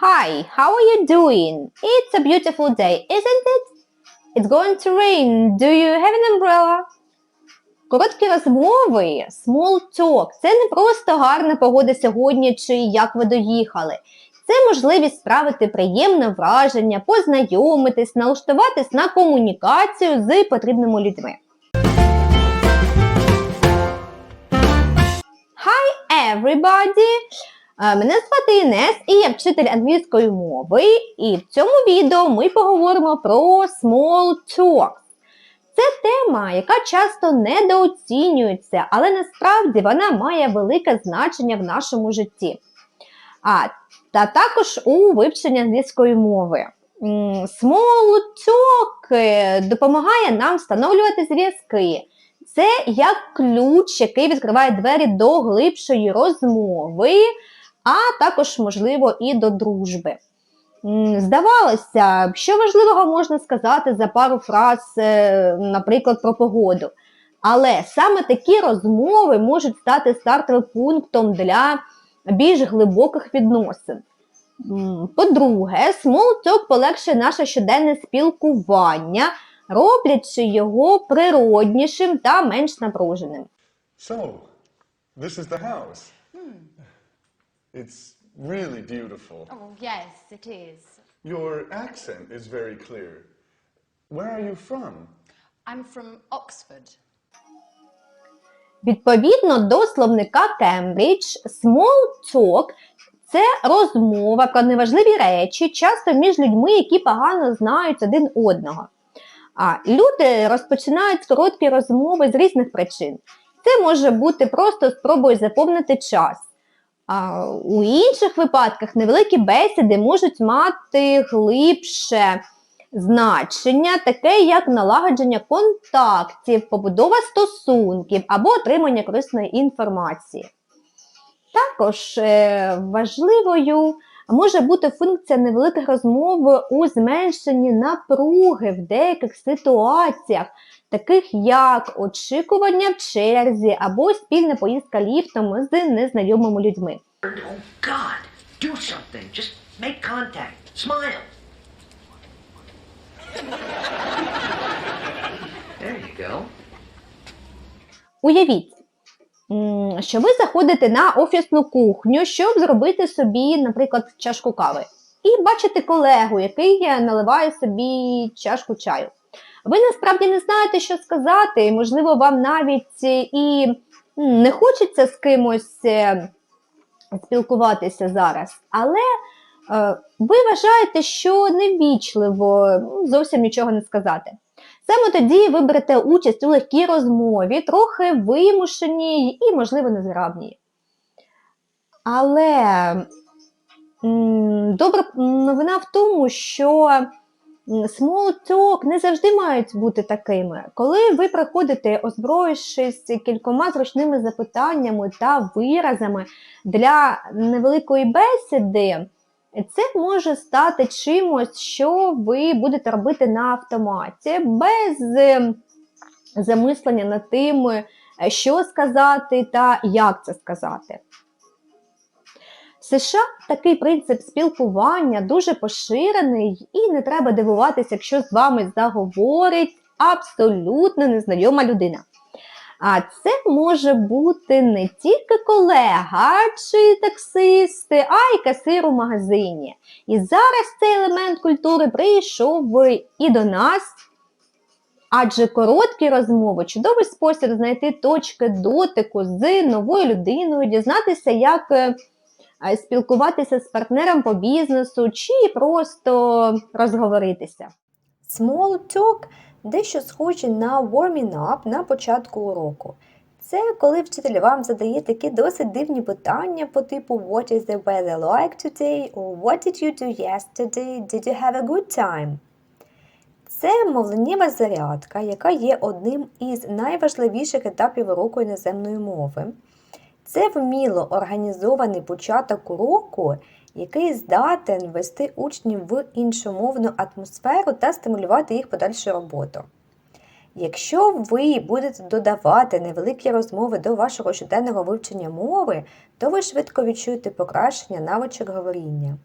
Hi, how are you doing? It's a beautiful day, isn't it? It's going to rain. Do you have an umbrella? Короткі розмови, small talk – це не просто гарна погода сьогодні чи як ви доїхали. Це можливість справити приємне враження, познайомитись, налаштуватись на комунікацію з потрібними людьми. Hi everybody! Е, Мене звати Інес і я вчитель англійської мови. І в цьому відео ми поговоримо про small talk. Це тема, яка часто недооцінюється, але насправді вона має велике значення в нашому житті. А, та також у вивченні англійської мови. Small talk е, допомагає нам встановлювати зв'язки. Це як ключ, який відкриває двері до глибшої розмови, а також, можливо, і до дружби. Здавалося, що важливого можна сказати за пару фраз, е, наприклад, про погоду. Але саме такі розмови можуть стати стартовим пунктом для більш глибоких відносин. По-друге, small talk полегшує наше щоденне спілкування, роблячи його природнішим та менш напруженим. So, this is the house. It's really beautiful. Oh, yes, it is. Your accent is very clear. Where are you from? I'm from Oxford. Відповідно до словника Cambridge, small talk – це розмова про неважливі речі, часто між людьми, які погано знають один одного. А люди розпочинають короткі розмови з різних причин. Це може бути просто спробою заповнити час. А у інших випадках невеликі бесіди можуть мати глибше значення, таке як налагодження контактів, побудова стосунків або отримання корисної інформації. Також е, важливою може бути функція невеликих розмов у зменшенні напруги в деяких ситуаціях, таких як очікування в черзі або спільна поїздка ліфтом з незнайомими людьми. Oh. Уявіть, що ви заходите на офісну кухню, щоб зробити собі, наприклад, чашку кави, і бачите колегу, який наливає собі чашку чаю. Ви насправді не знаєте, що сказати, і, можливо, вам навіть е, і не хочеться з кимось е, спілкуватися зараз, але е, ви вважаєте, що невічливо зовсім нічого не сказати. Саме тоді ви берете участь у легкій розмові, трохи вимушеній і, можливо, незграбній. Але добра новина в тому, що talk не завжди мають бути такими. Коли ви приходите, озброївшись кількома зручними запитаннями та виразами для невеликої бесіди, це може стати чимось, що ви будете робити на автоматі, без е, замислення над тим, е, що сказати та як це сказати. В США такий принцип спілкування дуже поширений, і не треба дивуватися, якщо з вами заговорить абсолютно незнайома людина. А це може бути не тільки колега чи таксист, а й касир у магазині. І зараз цей елемент культури прийшов і до нас. Адже короткі розмови чудовий спосіб знайти точки дотику з новою людиною, дізнатися, як е, е, спілкуватися з партнером по бізнесу, чи просто розговоритися. Small talk дещо схожі на warming up на початку уроку. Це коли вчитель вам задає такі досить дивні питання по типу What is the weather like today? or What did you do yesterday? Did you have a good time? Це мовленнєва зарядка, яка є одним із найважливіших етапів уроку іноземної мови. Це вміло організований початок уроку, який здатен ввести учнів в іншомовну атмосферу та стимулювати їх подальшу роботу. Якщо ви будете додавати невеликі розмови до вашого щоденного вивчення мови, то ви швидко відчуєте покращення навичок говоріння.